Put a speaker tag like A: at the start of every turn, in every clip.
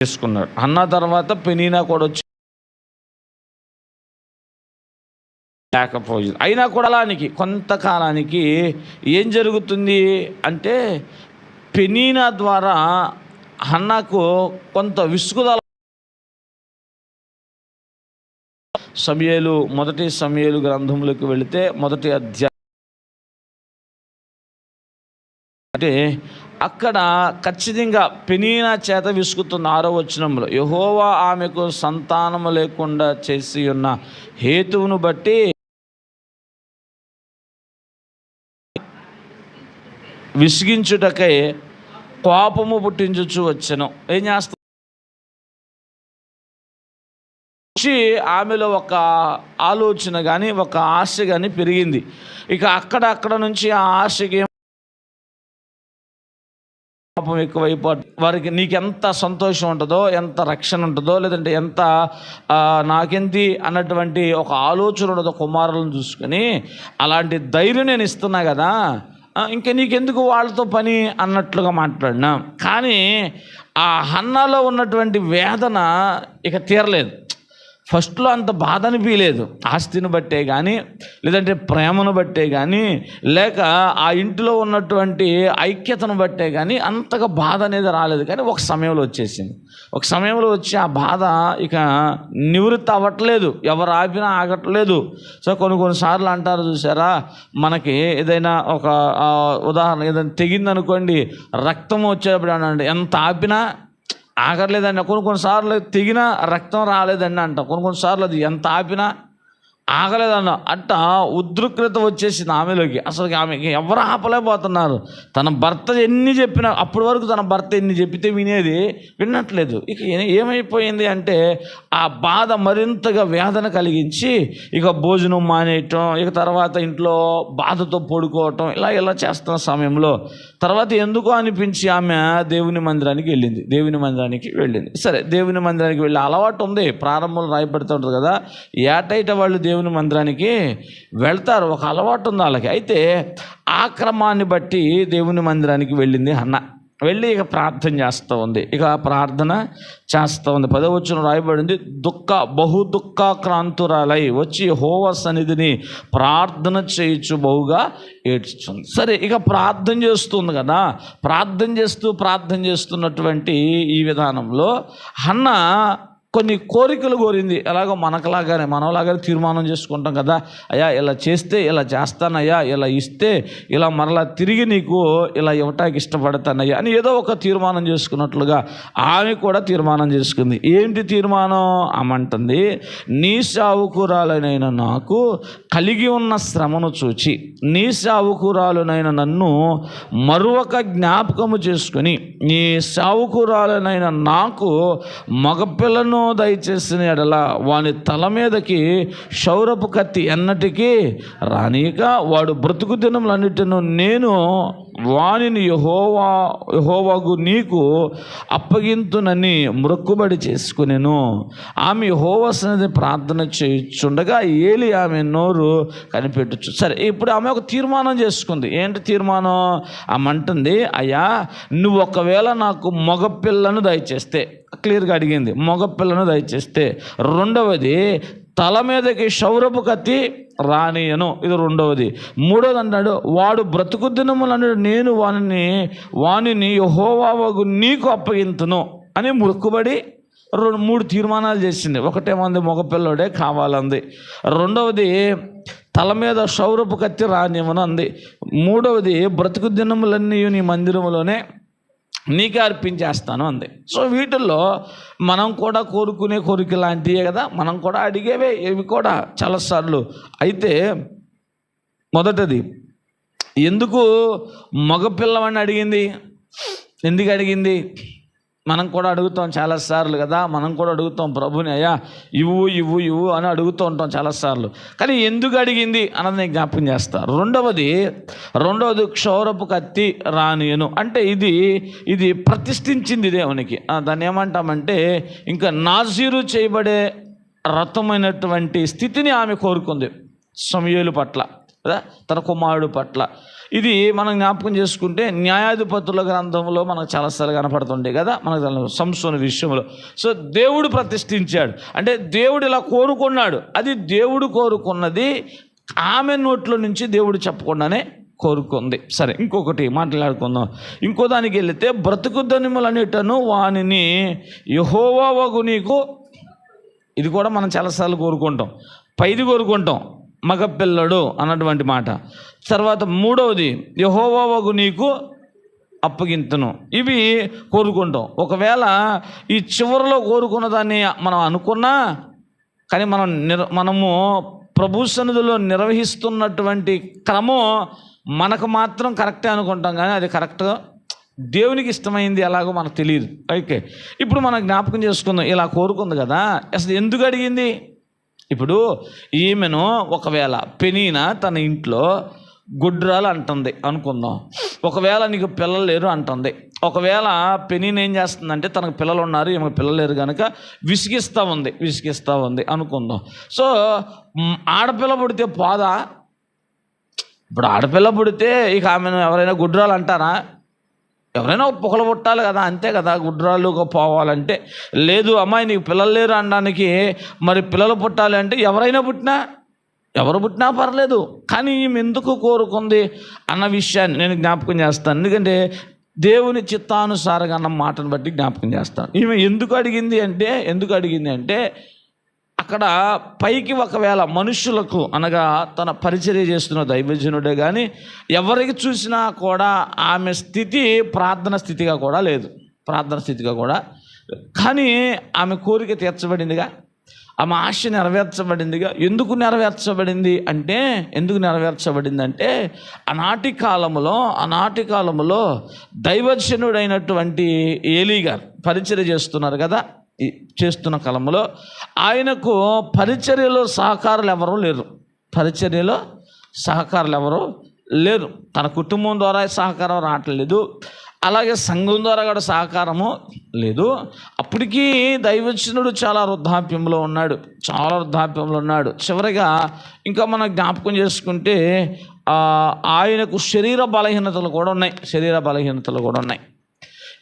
A: చేసుకున్నాడు. అన్న తర్వాత పెనీనా కూడా వచ్చి లేకపోయింది అయినా కూడా అలానికి కొంతకాలానికి ఏం జరుగుతుంది అంటే పెనీనా ద్వారా అన్నకు కొంత విసుగుదల సమయలు మొదటి సమయలు గ్రంథంలోకి వెళితే మొదటి అధ్యాయం అంటే అక్కడ ఖచ్చితంగా పెనీనా చేత విసుకుతున్న ఆరో వచనంలో యహోవా ఆమెకు సంతానము లేకుండా చేసి ఉన్న హేతువును బట్టి విసిగించుటకై కోపము పుట్టించుచు వచ్చను. ఏం చేస్తా? ఆమెలో ఒక ఆలోచన కానీ ఒక ఆశ కానీ పెరిగింది. ఇక అక్కడ అక్కడ నుంచి ఆ ఆశకి పాపం ఎక్కువైపోతుంది వారికి నీకు ఎంత సంతోషం ఉంటుందో ఎంత రక్షణ ఉంటుందో లేదంటే ఎంత నాకెంతి అన్నటువంటి ఒక ఆలోచన ఉండదో కుమారులను చూసుకొని. అలాంటి ధైర్యం నేను ఇస్తున్నా కదా ఇంకా నీకెందుకు వాళ్ళతో పని అన్నట్లుగా మాట్లాడినా. కానీ ఆ హన్నాలో ఉన్నటువంటి వేదన ఇక తీరలేదు. ఫస్ట్లో అంత బాధ అనిపించలేదు. ఆస్తిని బట్టే కానీ లేదంటే ప్రేమను బట్టే కానీ లేక ఆ ఇంటిలో ఉన్నటువంటి ఐక్యతను బట్టే కానీ అంతగా బాధ అనేది రాలేదు. కానీ ఒక సమయంలో వచ్చేసింది. ఒక సమయంలో వచ్చి ఆ బాధ ఇక నివృత్తి అవ్వట్లేదు. ఎవరు ఆపినా ఆగట్లేదు. సో కొన్ని కొన్నిసార్లు అంటారు చూసారా మనకి ఏదైనా ఒక ఉదాహరణ ఏదైనా తెగిందనుకోండి రక్తం వచ్చేటప్పుడు అనండి ఎంత ఆపినా ఆగలేదండి కొన్ని కొన్నిసార్లు తెగినా రక్తం రాలేదండి అంట. కొన్ని కొన్నిసార్లు అది ఎంత ఆపినా ఆగలేదన్న అట్ట ఉద్రిక్తత వచ్చేసింది ఆమెలోకి అసలు ఆమెకి ఎవరు ఆపలేకపోతున్నారు? తన భర్త ఎన్ని చెప్పినా అప్పటి వరకు తన భర్త ఎన్ని చెప్పితే వినేది వినట్లేదు. ఇక ఏమైపోయింది అంటే ఆ బాధ మరింతగా వేదన కలిగించి ఇక భోజనం మానేయటం ఇక తర్వాత ఇంట్లో బాధతో పడుకోవటం ఇలా ఇలా చేస్తున్న సమయంలో తర్వాత ఎందుకో అనిపించి ఆమె దేవుని మందిరానికి వెళ్ళింది. దేవుని మందిరానికి వెళ్ళింది. సరే దేవుని మందిరానికి వెళ్ళి అలవాటు ఉంది. ప్రారంభంలో రాయపడుతుంటుంది కదా ఏటైట వాళ్ళు దేవుని దేవుని మందిరానికి వెళ్తారు. ఒక అలవాటు ఉంది వాళ్ళకి. అయితే ఆ క్రమాన్ని బట్టి దేవుని మందిరానికి వెళ్ళింది అన్న వెళ్ళి ఇక ప్రార్థన చేస్తూ ఉంది. ఇక ప్రార్థన చేస్తూ ఉంది. పదవచ్చున రాయబడింది దుఃఖ బహు దుఃఖాక్రాంతురాలై వచ్చి హోవ సన్నిధిని ప్రార్థన చేయొచ్చు బహుగా ఏడ్చుంది సరే ఇక ప్రార్థన చేస్తుంది కదా. ప్రార్థన చేస్తూ ప్రార్థన చేస్తున్నటువంటి ఈ విధానంలో అన్న కొన్ని కోరికలు కోరింది. ఎలాగో మనకులాగానే మనలాగానే తీర్మానం చేసుకుంటాం కదా. అయ్యా ఇలా చేస్తే ఇలా చేస్తానయ్యా ఇలా ఇస్తే ఇలా మరలా తిరిగి నీకు ఇలా ఇవ్వటానికి ఇష్టపడతానయ్యా అని ఏదో ఒక తీర్మానం చేసుకున్నట్లుగా ఆమె కూడా తీర్మానం చేసుకుంది. ఏంటి తీర్మానం? అమంటుంది నీ సావుకురాలనైన నాకు కలిగి ఉన్న శ్రమను చూచి నీ సావుకురాలునైన నన్ను మరొక జ్ఞాపకము చేసుకుని నీ సావుకురాలనైన నాకు మగపిల్లను దయచేసిన ఎడల వాని తల మీదకి శౌరపు కత్తి ఎన్నటికీ రానీక వాడు బ్రతుకు దినములన్నిటిను నేను వానిని యహోవా యహోవాకు నీకు అప్పగింతునని మృక్కుబడి చేసుకునేను. ఆమె యహోవా సన్నిధి ప్రార్థన చేయుచుండగా ఏలి ఆమె నోరు కనిపెట్టచ్చు సరే ఇప్పుడు ఆమె ఒక తీర్మానం చేసుకుంది. ఏంటి తీర్మానం? ఆమె అంటుంది అయ్యా నువ్వు ఒకవేళ నాకు మగపిల్లను దయచేస్తే క్లియర్గా అడిగింది మగపిల్లను దయచేస్తే. రెండవది తల మీదకి శౌరపు కత్తి రానియను. ఇది రెండవది. మూడవది అంటాడు వాడు బ్రతుకు అన్నాడు నేను వానిని వానిని యహోవాగు నీకు అప్పగింతును అని మొక్కుబడి రెండు మూడు తీర్మానాలు చేసింది. ఒకటేమంది మగపిల్లడే కావాలంది. రెండవది తల మీద శౌరపు కత్తి రానివ్వను అంది. మూడవది బ్రతుకు దినములన్నీ నీ మందిరములోనే నీకే అర్పించేస్తాను అంది. సో వీటిల్లో మనం కూడా కోరుకునే కోరిక లాంటివే కదా మనం కూడా అడిగేవే ఇవి కూడా చాలాసార్లు అయితే మొదటిది ఎందుకు మగపిల్లవాడిని అడిగింది? ఎందుకు అడిగింది? మనం కూడా అడుగుతాం చాలాసార్లు కదా మనం కూడా అడుగుతాం ప్రభుని అయ్యా ఇవ్వు ఇవ్వు ఇవ్వు అని అడుగుతూ ఉంటాం చాలాసార్లు కానీ ఎందుకు అడిగింది అన్నది నేను జ్ఞాపకం చేస్తాను రెండవది రెండవది క్షౌరపు కత్తి రానియను. అంటే ఇది ఇది ప్రతిష్ఠించింది దేవునికి. దాన్ని ఏమంటామంటే ఇంకా నాజీరు చేయబడే రథమైనటువంటి స్థితిని ఆమె కోరుకుంది. సమయలు పట్ల కదా తన కుమారుడు పట్ల. ఇది మనం జ్ఞాపకం చేసుకుంటే న్యాయాధిపతుల గ్రంథంలో మనకు చాలాసార్లు కనపడుతుండే కదా? మనకు తెలుసు సంసోని విషయంలో. సో దేవుడు ప్రతిష్ఠించాడు. అంటే దేవుడు ఇలా కోరుకున్నాడు. అది దేవుడు కోరుకున్నది ఆమె నోట్లో నుంచి దేవుడు చెప్పకుండానే కోరుకుంది. సరే ఇంకొకటి మాట్లాడుకుందాం. ఇంకో దానికి వెళితే బ్రతుకు ధనిములన్నిటను వానిని యహోవావగు నీకు ఇది కూడా మనం చాలాసార్లు కోరుకుంటాం. పైది కోరుకుంటాం. మగపిల్లడు అన్నటువంటి మాట. తర్వాత మూడవది యహోవాకు నీకు అప్పగింతను. ఇవి కోరుకుంటాం. ఒకవేళ ఈ చివరిలో కోరుకున్న దాన్ని మనం అనుకున్నా కానీ మనం నిర్ మనము ప్రభు సన్నిధిలో నిర్వహిస్తున్నటువంటి క్రమం మనకు మాత్రం కరెక్టే అనుకుంటాం కానీ అది కరెక్ట్గా దేవునికి ఇష్టమైంది ఎలాగో మనకు తెలియదు. ఓకే. ఇప్పుడు మనం జ్ఞాపకం చేసుకుందాం. ఇలా కోరుకుంది కదా. అసలు ఎందుకు అడిగింది? ఇప్పుడు ఈమెను ఒకవేళ పెనీన తన ఇంట్లో గుడ్రాలు అంటుంది అనుకుందాం. ఒకవేళ నీకు పిల్లలు లేరు అంటుంది. ఒకవేళ పెనీన్ ఏం చేస్తుందంటే తనకు పిల్లలు ఉన్నారు ఈమెకు పిల్లలు లేరు కనుక విసిగిస్తూ ఉంది విసిగిస్తూ ఉంది అనుకుందాం. సో ఆడపిల్ల పుడితే పోదా? ఇప్పుడు ఆడపిల్ల పుడితే ఇక ఆమెను ఎవరైనా గుడ్రాలు అంటారా? ఎవరైనా పొగలు పుట్టాలి కదా అంతే కదా గుడ్రాలుగా పోవాలంటే లేదు అమ్మాయి నీకు పిల్లలు లేరు అనడానికి మరి పిల్లలు పుట్టాలి అంటే ఎవరైనా పుట్టినా? ఎవరు పుట్టినా పర్లేదు. కానీ ఈమె ఎందుకు కోరుకుంది అన్న విషయాన్ని నేను జ్ఞాపకం చేస్తాను. ఎందుకంటే దేవుని చిత్తానుసారంగా అన్న మాటను బట్టి జ్ఞాపకం చేస్తాను. ఈమె ఎందుకు అడిగింది అంటే ఎందుకు అడిగింది అంటే అక్కడ పైకి ఒకవేళ మనుషులకు అనగా తన పరిచర్య చేస్తున్న దైవజనుడే కానీ ఎవరికి చూసినా కూడా ఆమె స్థితి ప్రార్థన స్థితిగా కూడా లేదు. ప్రార్థన స్థితిగా కూడా. కానీ ఆమె కోరిక తీర్చబడిందిగా. ఆమె ఆశ నెరవేర్చబడిందిగా. ఎందుకు నెరవేర్చబడింది అంటే ఎందుకు నెరవేర్చబడింది అంటే ఆనాటి కాలంలో ఆనాటి కాలంలో దైవజనుడైనటువంటి ఏలీ గారు పరిచర్య చేస్తున్నారు కదా. చేస్తున్న కాలంలో ఆయనకు పరిచర్యలో సహకారులు ఎవరూ లేరు. పరిచర్యలో సహకారులు ఎవరు లేరు. తన కుటుంబం ద్వారా సహకారం రావట్లేదు. అలాగే సంఘం ద్వారా కూడా సహకారము లేదు. అప్పటికీ దైవచనుడు చాలా వృద్ధాప్యంలో ఉన్నాడు. చాలా వృద్ధాప్యంలో ఉన్నాడు. చివరిగా ఇంకా మనం జ్ఞాపకం చేసుకుంటే ఆయనకు శరీర బలహీనతలు కూడా ఉన్నాయి. శరీర బలహీనతలు కూడా ఉన్నాయి.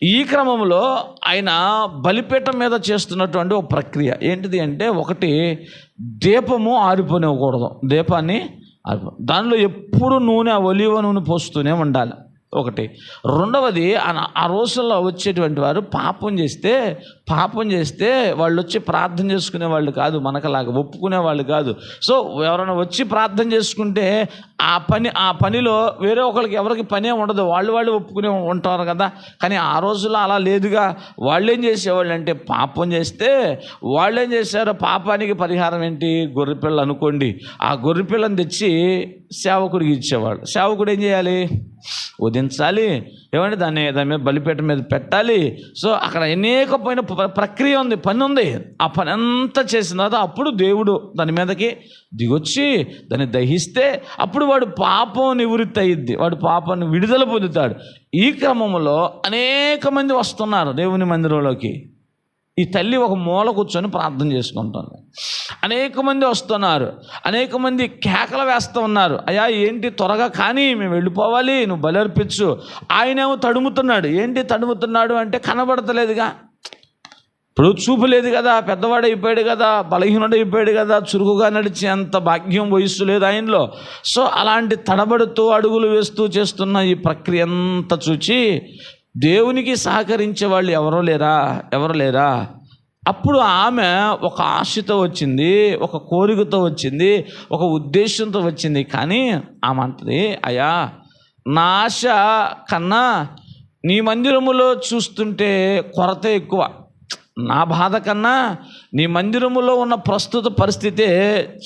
A: ఈ క్రమంలో ఆయన బలిపీఠం మీద చేస్తున్నటువంటి ఒక ప్రక్రియ. ఏంటిది అంటే ఒకటి దీపము ఆరిపోనివ్వకూడదు. దీపాన్ని ఆరిపో దానిలో ఎప్పుడు నూనె ఒలివ నూనె పోస్తూనే ఉండాలి. ఒకటి. రెండవది ఆ- ఆ రోజుల్లో వచ్చేటువంటి వారు పాపం చేస్తే పాపం చేస్తే వాళ్ళు వచ్చి ప్రార్థన చేసుకునే వాళ్ళు కాదు మనకలాగా ఒప్పుకునే వాళ్ళు కాదు. సో ఎవరైనా వచ్చి ప్రార్థన చేసుకుంటే ఆ పని ఆ పనిలో వేరే ఒకరికి ఎవరికి పనే ఉండదు. వాళ్ళు వాళ్ళు ఒప్పుకునే ఉంటారు కదా. కానీ ఆ రోజుల్లో అలా లేదుగా. వాళ్ళు ఏం చేసేవాళ్ళు అంటే పాపం చేస్తే వాళ్ళు ఏం చేశారు? పాపానికి పరిహారం ఏంటి? గొర్రెపిల్ల అనుకోండి. ఆ గొర్రెపిల్లని తెచ్చి సేవకుడికి ఇచ్చేవాడు సేవకుడు ఏం చేయాలి? ఉదించాలి ఏమంటే దాన్ని దాని మీద బలిపేట మీద పెట్టాలి. సో అక్కడ అనేకమైన ప్ర- ప్రక్రియ ఉంది పని ఉంది. ఆ పని అంతా చేసిన తర్వాత అప్పుడు దేవుడు దాని మీదకి దిగొచ్చి దాన్ని దహిస్తే అప్పుడు వాడు పాపం నివృత్తి అయ్యిద్ది. వాడు పాపాన్ని విడుదల పొందుతాడు. ఈ క్రమంలో అనేక మంది వస్తున్నారు దేవుని మందిరంలోకి. ఈ తల్లి ఒక మూల కూర్చొని ప్రార్థన చేసుకుంటుంది. అనేక మంది వస్తున్నారు. అనేక మంది కేకలు వేస్తూ ఉన్నారు. అయ్యా ఏంటి త్వరగా కానీ మేము వెళ్ళిపోవాలి నువ్వు బలర్పించు. ఆయనేమో తడుముతున్నాడు. ఏంటి తడుముతున్నాడు అంటే కనబడతలేదుగా. ఇప్పుడు చూపు లేదు కదా పెద్దవాడు అయిపోయాడు కదా బలహీనుడు అయిపోయాడు కదా చురుకుగా నడిచే అంత భాగ్యం వయస్సు లేదు ఆయనలో. సో అలాంటి తడబడుతూ అడుగులు వేస్తూ చేస్తున్న ఈ ప్రక్రియ అంతా చూచి దేవునికి సహకరించే వాళ్ళు ఎవరో లేరా? ఎవరు లేరా? అప్పుడు ఆమె ఒక ఆశతో వచ్చింది ఒక కోరికతో వచ్చింది ఒక ఉద్దేశంతో వచ్చింది. కానీ ఆమె అంటది అయ్యా నా ఆశ కన్నా నీ మందిరములో చూస్తుంటే కొరత ఎక్కువ. నా బాధ కన్నా నీ మందిరములో ఉన్న ప్రస్తుత పరిస్థితే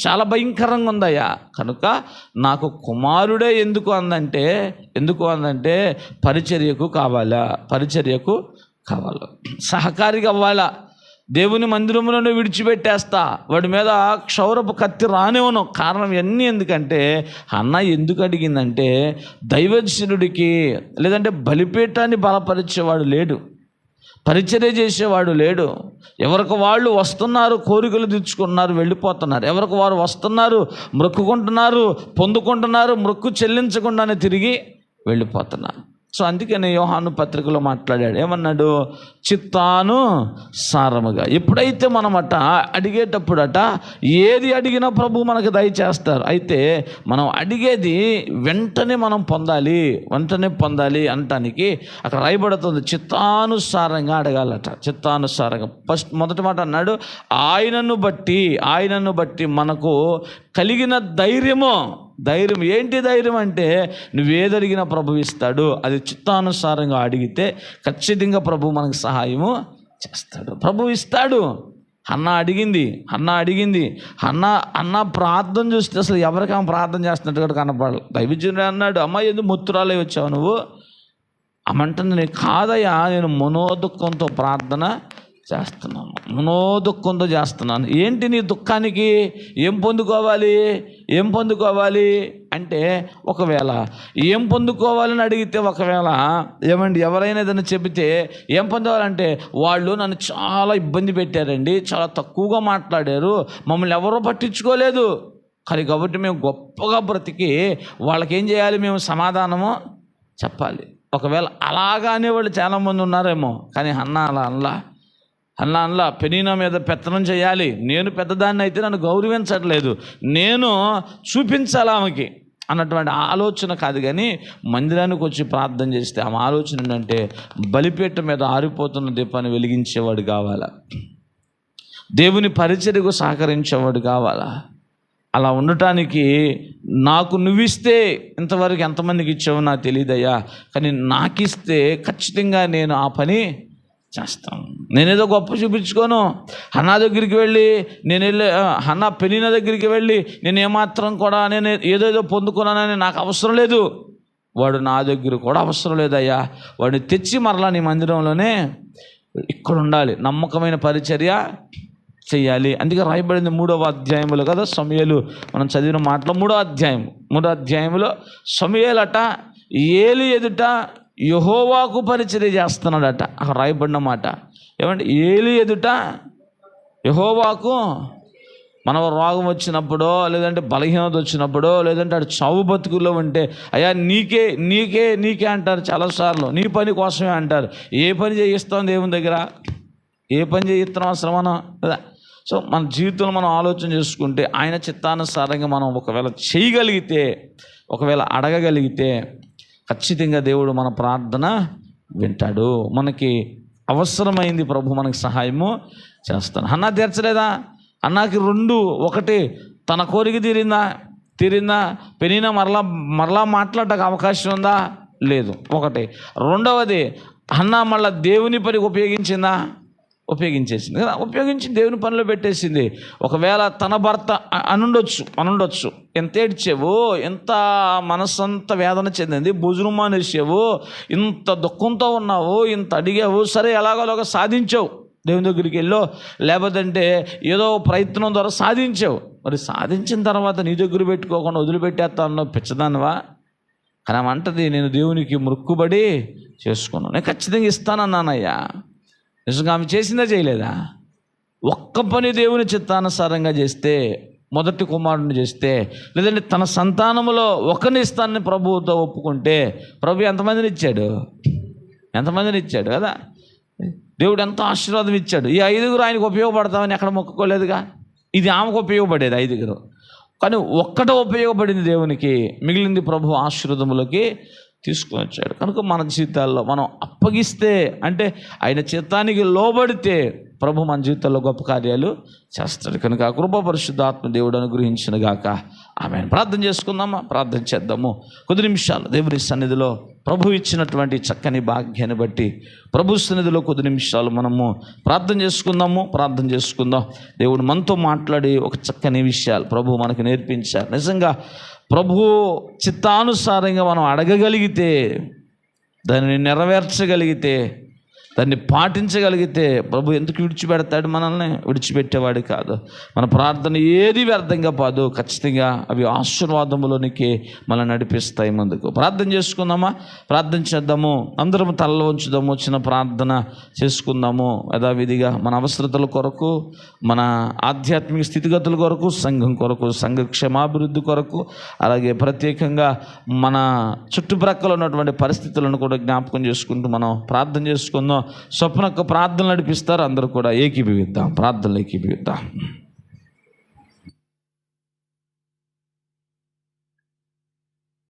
A: చాలా భయంకరంగా ఉందయ్యా. కనుక నాకు కుమారుడే ఎందుకు అందంటే ఎందుకు అందంటే పరిచర్యకు కావాలా పరిచర్యకు కావాలా. సహకారిగా అవ్వాలా. దేవుని మందిరంలోనే విడిచిపెట్టేస్తా. వాడి మీద క్షౌరపు కత్తి రానివ్వను. కారణం ఇవన్నీ ఎందుకంటే అన్న ఎందుకు అడిగిందంటే దైవజనుడికి లేదంటే బలిపీఠాన్ని బలపరిచేవాడు లేడు. పరిచర్య చేసేవాడు లేడు. ఎవరికి వాళ్ళు వస్తున్నారు కోరికలు తెచ్చుకుంటున్నారు వెళ్ళిపోతున్నారు. ఎవరికి వారు వస్తున్నారు మొక్కుకుంటున్నారు పొందుకుంటున్నారు మొక్కు చెల్లించకుండానే తిరిగి వెళ్ళిపోతున్నారు. సో అందుకనే యోహాను పత్రికలో మాట్లాడాడు. ఏమన్నాడు? చిత్తాను సారముగా. ఎప్పుడైతే మనమట అడిగేటప్పుడట ఏది అడిగినా ప్రభు మనకు దయచేస్తారు అయితే మనం అడిగేది వెంటనే మనం పొందాలి వెంటనే పొందాలి అనటానికి అక్కడ రాయబడుతుంది చిత్తానుసారంగా అడగాలట. చిత్తానుసారంగా ఫస్ట్ మొదటి మాట అన్నాడు ఆయనను బట్టి ఆయనను బట్టి మనకు కలిగిన ధైర్యము ధైర్యం. ఏంటి ధైర్యం అంటే నువ్వేదడిగినా ప్రభు ఇస్తాడు అది చిత్తానుసారంగా అడిగితే ఖచ్చితంగా ప్రభు మనకు సహాయము చేస్తాడు. ప్రభు ఇస్తాడు. అన్న అడిగింది అన్న అడిగింది అన్న అన్న ప్రార్థన చూస్తే అసలు ఎవరికి ఆమె ప్రార్థన చేస్తున్నట్టు కనపడాలి. దైవజనుడు అన్నాడు అమ్మ ఎందుకు ముత్తురాలే వచ్చావు నువ్వు? అమ్మంటుంది నేను కాదయ్యా నేను మనోదుఖంతో ప్రార్థన చేస్తున్నాను. మనోదుఖంతో చేస్తున్నాను. ఏంటి నీ దుఃఖానికి? ఏం పొందుకోవాలి? ఏం పొందుకోవాలి? అంటే ఒకవేళ ఏం పొందుకోవాలని అడిగితే ఒకవేళ ఏమండి ఎవరైనా ఏదైనా చెబితే ఏం పొందాలంటే వాళ్ళు నన్ను చాలా ఇబ్బంది పెట్టారండి చాలా తక్కువగా మాట్లాడారు మమ్మల్ని ఎవరో పట్టించుకోలేదు. కానీ కాబట్టి మేము గొప్పగా బ్రతికి వాళ్ళకి ఏం చేయాలి? మేము సమాధానము చెప్పాలి. ఒకవేళ అలాగానే వాళ్ళు చాలామంది ఉన్నారేమో కానీ అన్న అలా అనలా. అన్న అన్లా పెనీనా మీద పెత్తనం చేయాలి. నేను పెద్దదాన్ని అయితే నన్ను గౌరవించట్లేదు. నేను చూపించాలి ఆమెకి అన్నటువంటి ఆలోచన కాదు కానీ మందిరానికి వచ్చి ప్రార్థన చేస్తే ఆమె ఆలోచన ఏంటంటే బలిపీఠ మీద ఆరిపోతున్న దీపాన్ని వెలిగించేవాడు కావాలా? దేవుని పరిచర్యకు సహకరించేవాడు కావాలా? అలా ఉండటానికి నాకు నువ్విస్తే ఇంతవరకు ఎంతమందికి ఇచ్చావో నాకు తెలియదయ్యా కానీ నాకిస్తే ఖచ్చితంగా నేను ఆ పని చేస్తాను నేనేదో గొప్ప చూపించుకోను. హన్నా దగ్గరికి వెళ్ళి నేను వెళ్ళి అన్న హన్నా పెనిన దగ్గరికి వెళ్ళి నేను ఏమాత్రం కూడా నేను ఏదేదో పొందుకున్నానని నాకు అవసరం లేదు. వాడు నా దగ్గర కూడా అవసరం లేదయ్యా. వాడిని తెచ్చి మరలా నీ మందిరంలోనే ఇక్కడ ఉండాలి. నమ్మకమైన పరిచర్య చేయాలి అందుకే రాయబడింది మూడవ అధ్యాయములో కదా సమయలు. మనం చదివిన మాటలో మూడో అధ్యాయం మూడో అధ్యాయంలో సమయలట ఏలి ఎదుట యహోవాకు పరిచర్య చేస్తున్నాడట. అక్కడ రాయబడిన మాట. ఏమంటే ఏలి ఎదుట యహోవాకు మన రోగం వచ్చినప్పుడో లేదంటే బలహీనత వచ్చినప్పుడో లేదంటే అటు చావు బతుకుల్లో ఉంటే అయ్యా నీకే నీకే నీకే అంటారు చాలాసార్లు. నీ పని కోసమే అంటారు. ఏ పని చేయిస్తాం దేవుని దగ్గర? ఏ పని చేయిస్తున్నాం మనం? కదా సో మన జీవితంలో మనం ఆలోచన చేసుకుంటే ఆయన చిత్తానుసారంగా మనం ఒకవేళ చేయగలిగితే ఒకవేళ అడగగలిగితే ఖచ్చితంగా దేవుడు మన ప్రార్థన వింటాడు. మనకి అవసరమైంది ప్రభు మనకి సహాయము చేస్తాను అన్నా తీర్చలేదా? అన్నాకి రెండు ఒకటి తన కోరిక తీరిందా? తీరిందా? పెనినా మరలా మరలా మాట్లాడటానికి అవకాశం ఉందా? లేదు. ఒకటి. రెండవది అన్న మళ్ళా దేవుని పనికి ఉపయోగించిందా? ఉపయోగించేసింది. కదా ఉపయోగించి దేవుని పనిలో పెట్టేసింది. ఒకవేళ తన భర్త అనుండొచ్చు అనుండొచ్చు. ఎంత ఏడ్చావు ఎంత మనసంత వేదన చెందింది భుజనం మానేసావు ఇంత దుఃఖంతో ఉన్నావు ఇంత అడిగావు సరే ఎలాగోలాగ సాధించావు. దేవుని దగ్గరికి వెళ్ళో లేకపోతే ఏదో ప్రయత్నం ద్వారా సాధించావు. మరి సాధించిన తర్వాత నీ దగ్గర పెట్టుకోకుండా వదిలిపెట్టేస్తా అన్నావు పిచ్చదానివా? కానీ అంటది నేను దేవునికి మృక్కుబడి చేసుకున్నాను. నేను ఖచ్చితంగా ఇస్తానన్నానయ్యా. నిజంగా ఆమె చేసిందా చేయలేదా? ఒక్క పని దేవుని చిత్తానుసారంగా చేస్తే మొదటి కుమారుడిని చేస్తే లేదంటే తన సంతానములో ఒకరిని ఇస్తానని ప్రభువుతో ఒప్పుకుంటే ప్రభు ఎంతమందిని ఇచ్చాడు? ఎంతమందిని ఇచ్చాడు కదా? దేవుడు ఎంత ఆశీర్వాదం ఇచ్చాడు. ఈ ఐదుగురు ఆయనకు ఉపయోగపడతామని ఎక్కడ మొక్కుకోలేదుగా? ఇది ఆమెకు ఉపయోగపడేది ఐదుగురు. కానీ ఒక్కట ఉపయోగపడింది దేవునికి మిగిలింది ప్రభు ఆశీర్వదములకి తీసుకొని వచ్చాడు కనుక మన జీవితాల్లో మనం అప్పగిస్తే అంటే ఆయన చిత్తానికి లోబడితే ప్రభు మన జీవితాల్లో గొప్ప కార్యాలు చేస్తాడు. కనుక ఆ కృప పరిశుద్ధాత్మ దేవుడు అనుగ్రహించిన గాక. ఆమె ప్రార్థన చేసుకుందామా? ప్రార్థన చేద్దాము. కొద్ది నిమిషాలు దేవుని సన్నిధిలో ప్రభు ఇచ్చినటువంటి చక్కని భాగ్యాన్ని బట్టి ప్రభు సన్నిధిలో కొద్ది నిమిషాలు మనము ప్రార్థన చేసుకుందాము ప్రార్థన చేసుకుందాం. దేవుడు మనతో మాట్లాడి ఒక చక్కని విషయాలు ప్రభు మనకు నేర్పించారు. నిజంగా ప్రభు చిత్తానుసారంగా మనం అడగగలిగితే దానిని నెరవేర్చగలిగితే దాన్ని పాటించగలిగితే ప్రభు ఎందుకు విడిచిపెడతాడు మనల్ని? విడిచిపెట్టేవాడు కాదు. మన ప్రార్థన ఏది వ్యర్థంగా పాదు ఖచ్చితంగా అవి ఆశీర్వాదములోనికి మనల్ని నడిపిస్తాయి ముందుకు. ప్రార్థన చేసుకుందామా? ప్రార్థన చేద్దాము. అందరం తలలో ఉంచుదాము. చిన్న ప్రార్థన చేసుకుందాము. యథావిధిగా మన అవసరతల కొరకు మన ఆధ్యాత్మిక స్థితిగతుల కొరకు సంఘం కొరకు సంఘ క్షేమాభివృద్ధి కొరకు అలాగే ప్రత్యేకంగా మన చుట్టుప్రక్కల ఉన్నటువంటి పరిస్థితులను కూడా జ్ఞాపకం చేసుకుంటూ మనం ప్రార్థన చేసుకుందాం. స్వప్నకు ప్రార్థన నడిపిస్తారు. అందరూ కూడా ఏకీభవిద్దాం. ప్రార్థనలు ఏకీభవిద్దాం.